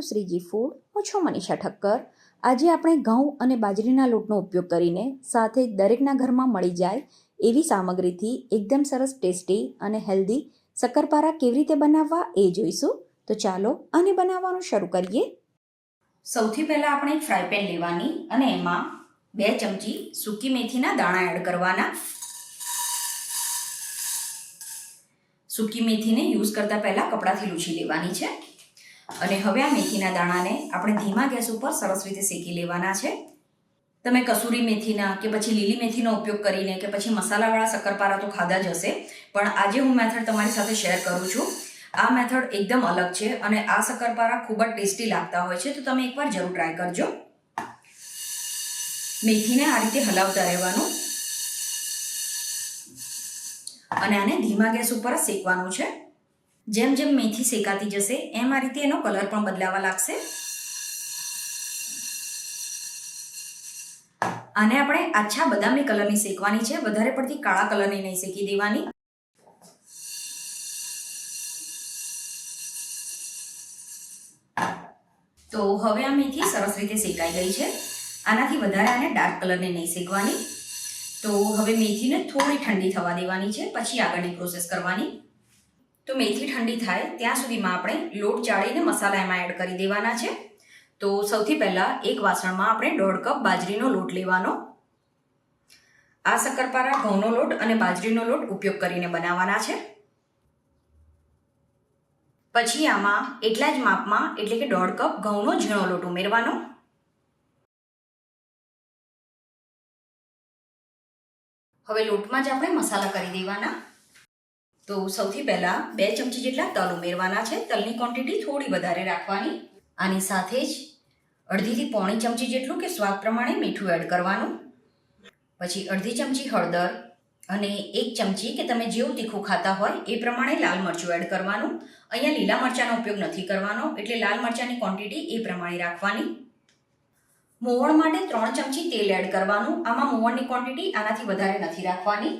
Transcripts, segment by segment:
Two Shriji food હું છું મનીષા ઠક્કર. આજે આપણે ઘઉં અને બાજરીના લોટનો ઉપયોગ કરીને સાથે દરેકના ઘરમાં મળી જાય એવી સામગ્રીથી એકદમ સરસ ટેસ્ટી અને હેલ્ધી શક્કરપારા કેવી રીતે બનાવવા એ જોઈશું. તો ચાલો આને બનાવવાનું શરૂ કરીએ. સૌથી પહેલાં આપણે એક ફ્રાય પેન લેવાની અને એમાં બે ચમચી સૂકી મેથીના દાણા એડ કરવાના. સૂકી મેથીને યુઝ કરતાં પહેલાં કપડાથી લૂછી લેવાની છે. અને હવે આ મેથીના દાણાને આપણે ધીમા ગેસ ઉપર સરસ રીતે શેકી લેવાના છે. તમે કસૂરી મેથીના કે પછી લીલી મેથીનો ઉપયોગ કરીને કે પછી મસાલાવાળા શક્કરપારા તો ખાધા જ હશે. પણ આજે હું મેથડ તમારી સાથે શેર કરું છું. આ મેથડ એકદમ અલગ છે અને આ શક્કરપારા ખૂબ જ ટેસ્ટી લાગતા હોય છે તો તમે એકવાર જરૂર ટ્રાય કરજો. મેથીને આ રીતે હલાવતા રહેવાનું. અને આને ધીમા ગેસ ઉપર શેકવાનું છે. જેમ જેમ મેથી શેકાતી જશે, એમ આ રીતે એનો કલર પણ બદલાવા લાગશે. આને આપણે આછા બદામી કલરની શેકવાની છે. વધારે પડતી કાળા કલરની નહીં શેકી દેવાની. તો હવે આ મેથી સરસ રીતે શેકાઈ ગઈ છે. આનાથી વધારે આને ડાર્ક કલરની નહીં શેકવાની. તો હવે મેથીને થોડી ઠંડી થવા દેવાની છે. પછી આગળની પ્રોસેસ કરવાની. તો મેથી ઠંડી થાય, ત્યાં સુધીમાં આપણે લોટ ચાળીને મસાલા એમાં એડ કરી દેવાના છે. તો સૌથી પહેલાં એક વાસણમાં આપણે દોઢ કપ બાજરીનો લોટ લેવાનો. આ શક્કરપારા ઘઉંનો લોટ અને બાજરીનો લોટ ઉપયોગ કરીને બનાવવાના છે. પછી આમાં એટલા જ માપમાં, એટલે કે દોઢ કપ ઘઉંનો ઝીણો લોટ ઉમેરવાનો. હવે લોટમાં જ આપણે મસાલા કરી દેવાના. તો સૌથી પહેલાં બે ચમચી જેટલા તલ ઉમેરવાના છે. તલની ક્વોન્ટિટી થોડી વધારે રાખવાની. આની સાથે જ અડધીથી પોણી ચમચી જેટલું કે સ્વાદ પ્રમાણે મીઠું એડ કરવાનું. પછી અડધી ચમચી હળદર અને એક ચમચી કે તમે જેવું તીખું ખાતા હોય એ પ્રમાણે લાલ મરચું એડ કરવાનું. અહીંયા લીલા મરચાંનો ઉપયોગ નથી કરવાનો, એટલે લાલ મરચાંની ક્વોન્ટિટી એ પ્રમાણે રાખવાની. મોવણ માટે ત્રણ ચમચી તેલ એડ કરવાનું. આમાં મોવણની ક્વોન્ટિટી આનાથી વધારે નથી રાખવાની.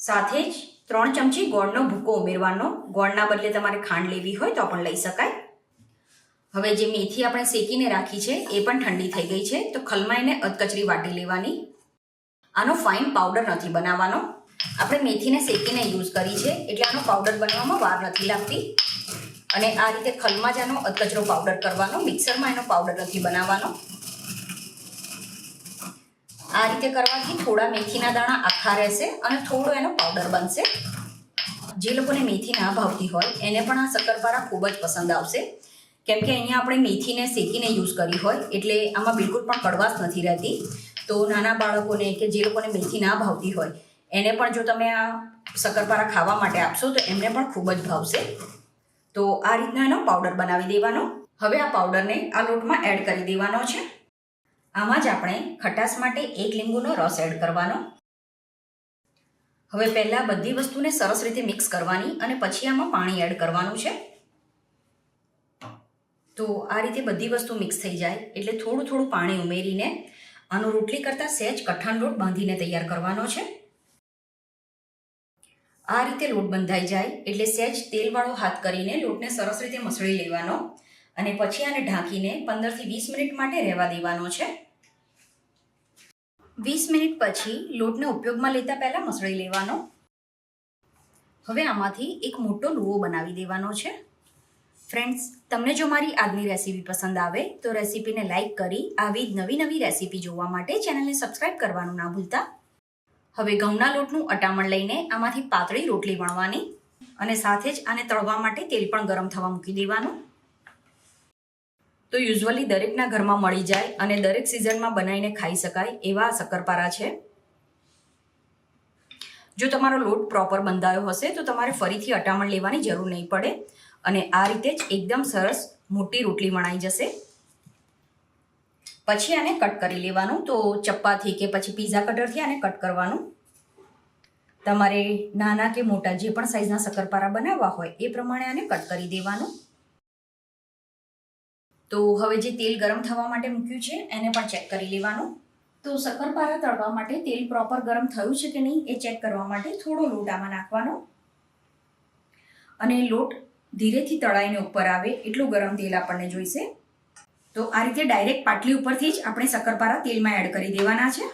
સાથે જ ત્રણ ચમચી ગોળનો ભૂકો ઉમેરવાનો. ગોળના બદલે તમારે ખાંડ લેવી હોય તો પણ લઈ શકાય. હવે જે મેથી આપણે શેકીને રાખી છે, એ પણ ઠંડી થઈ ગઈ છે, તો ખલમાં એને અધકચરી વાટી લેવાની. આનો ફાઇન પાવડર નથી બનાવવાનો. આપણે મેથીને શેકીને યુઝ કરી છે, એટલે આનો પાવડર બનાવવામાં વાર નથી લાગતી. અને આ રીતે ખલમાં જ આનો અધકચરો પાવડર કરવાનો મિક્સરમાં એનો પાવડર નથી બનાવવાનો. આ રીતે કરવાથી થોડા મેથીના દાણા આખા રહેશે અને થોડો એનો પાવડર બનશે. જે લોકોને મેથી ના ભાવતી હોય, એને પણ આ શક્કરપારા ખૂબ જ પસંદ આવશે. કેમ કે અહીંયા આપણે મેથીને શેકીને યુઝ કરી હોય, એટલે આમાં બિલકુલ પણ કડવાશ નથી રહેતી. તો નાના બાળકોને કે જે લોકોને મેથી ના ભાવતી હોય, એને પણ જો તમે આ શક્કરપારા ખાવા માટે આપશો, તો એમને પણ ખૂબ જ ભાવશે. તો આ રીતના એનો પાવડર બનાવી દેવાનો. હવે આ પાવડરને આ લોટમાં એડ કરી દેવાનો છે. આમાં જ આપણે ખટાશ માટે એક લીંબુનો રસ એડ કરવાનો. હવે પહેલાં બધી વસ્તુને સરસ રીતે મિક્સ કરવાની અને પછી આમાં પાણી એડ કરવાનું છે. તો આ રીતે બધી વસ્તુ મિક્સ થઈ જાય એટલે થોડું થોડું પાણી ઉમેરીને આનો રોટલી કરતાં સહેજ કઠણ લોટ બાંધીને તૈયાર કરવાનો છે. આ રીતે લોટ બંધાઈ જાય એટલે સહેજ તેલવાળો હાથ કરીને લોટને સરસ રીતે મસળી લેવાનો. અને પછી આને ઢાંકીને પંદરથી વીસ મિનિટ માટે રહેવા દેવાનો છે. વીસ મિનિટ પછી લોટને ઉપયોગમાં લેતા પહેલાં મસળી લેવાનો. હવે આમાંથી એક મોટો લુઓ બનાવી દેવાનો છે. ફ્રેન્ડ્સ, તમને જો મારી આજની રેસીપી પસંદ આવે, તો રેસીપીને લાઇક કરી આવી જ નવી નવી રેસીપી જોવા માટે ચેનલને સબસ્ક્રાઇબ કરવાનું ના ભૂલતા. હવે ઘઉંના લોટનું અટામણ લઈને આમાંથી પાતળી રોટલી વણવાની અને સાથે જ આને તળવા માટે તેલ પણ ગરમ થવા મૂકી દેવાનું. તો યુઝ્યુઅલી દરેકના ઘરમાં મળી જાય અને દરેક સિઝનમાં બનાવીને ખાઈ શકાય એવા શક્કરપારા છે. જો તમારો લોટ પ્રોપર બંધાયો હશે તો તમારે ફરીથી અટામણ લેવાની જરૂર નહીં પડે અને આ રીતે જ એકદમ સરસ મોટી રોટલી વણાઈ જશે. પછી આને કટ કરી લેવાનું તો ચપ્પાથી કે પછી પીઝા કટરથી આને કટ કરવાનું. તમારે નાના કે મોટા જે પણ સાઇઝના શક્કરપારા બનાવવા હોય એ પ્રમાણે આને કટ કરી દેવાનું. તો હવે જે તેલ ગરમ થવા માટે મૂક્યું છે, એને પણ ચેક કરી લેવાનું. તો શક્કરપારા તળવા માટે તેલ પ્રોપર ગરમ થયું છે કે નહીં એ ચેક કરવા માટે થોડો લોટ આમાં નાખવાનો. અને લોટ ધીરેથી તળાઈને ઉપર આવે, એટલું ગરમ તેલ આપણને જોઈશે. તો આ રીતે ડાયરેક્ટ પાટલી ઉપરથી જ આપણે શક્કરપારા તેલમાં એડ કરી દેવાના છે.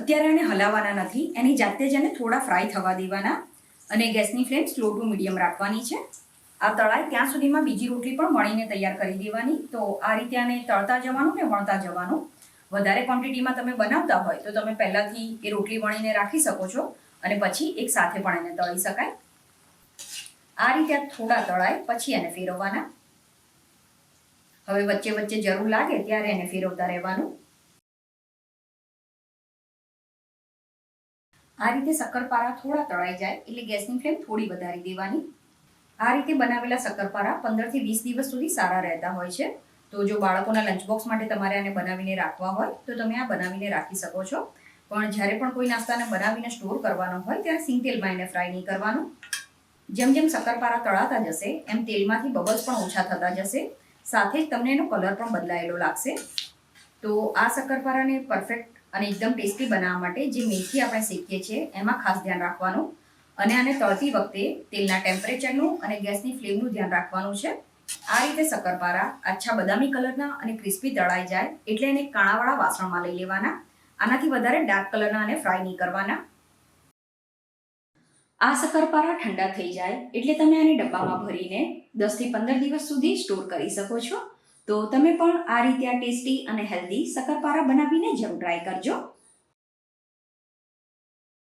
અત્યારે એને હલાવવાના નથી, એની જાતે જ એને થોડા ફ્રાય થવા દેવાના. અને ગેસની ફ્લેમ સ્લો ટુ મીડિયમ રાખવાની છે. આ તળાય ત્યાં સુધીમાં બીજી રોટલી પણ વણીને તૈયાર કરી દેવાની. તો આ રીતે આને તળતા જવાનું ને વણતા જવાનું. વધારે ક્વોન્ટિટીમાં તમે બનાવતા હોય તો તમે પહેલાંથી એ રોટલી વણીને રાખી શકો છો અને પછી એક સાથે પણ એને તળી શકાય. આ રીતે થોડા તળાય, પછી એને ફેરવવાના. હવે વચ્ચે વચ્ચે જરૂર લાગે ત્યારે એને ફેરવતા રહેવાનું. આ રીતે શક્કરપારા થોડા તળાઈ જાય એટલે ગેસની ફ્લેમ થોડી વધારી દેવાની. આ રીતે બનાવેલા શક્કરપારા પંદરથી વીસ દિવસ સુધી સારા રહેતા હોય છે. તો જો બાળકોના લંચ બોક્સ માટે તમારે આને બનાવીને રાખવા હોય, તો તમે આ બનાવીને રાખી શકો છો. પણ જ્યારે પણ કોઈ નાસ્તાને બનાવીને સ્ટોર કરવાનો હોય, ત્યારે સિંગ તેલમાં એને ફ્રાય નહીં કરવાનું. જેમ જેમ શક્કરપારા તળાતા જશે, એમ તેલમાંથી બબલ્સ પણ ઓછા થતા જશે. સાથે જ તમને એનો કલર પણ બદલાયેલો લાગશે. તો આ શક્કરપારાને પરફેક્ટ અને એકદમ ટેસ્ટી બનાવવા માટે જે મેથી આપણે શેકીએ છીએ, એમાં ખાસ ધ્યાન રાખવાનું. અને આને તળતી વખતે તેલના ટેમ્પરેચરનું અને ગેસની ફ્લેમનું ધ્યાન રાખવાનું છે. આ રીતે શક્કરપારા આછા બદામી કલરના અને ક્રિસ્પી તળાઈ જાય એટલે એને કાણાવાળા વાસણમાં લઈ લેવાના. આનાથી વધારે ડાર્ક કલરના અને ફ્રાય નહીં કરવાના. આ શક્કરપારા ઠંડા થઈ જાય એટલે તમે આને ડબ્બામાં ભરીને દસથી પંદર દિવસ સુધી સ્ટોર કરી શકો છો. તો તમે પણ આ રીતે આ ટેસ્ટી અને હેલ્ધી શક્કરપારા બનાવીને જરૂર ટ્રાય કરજો.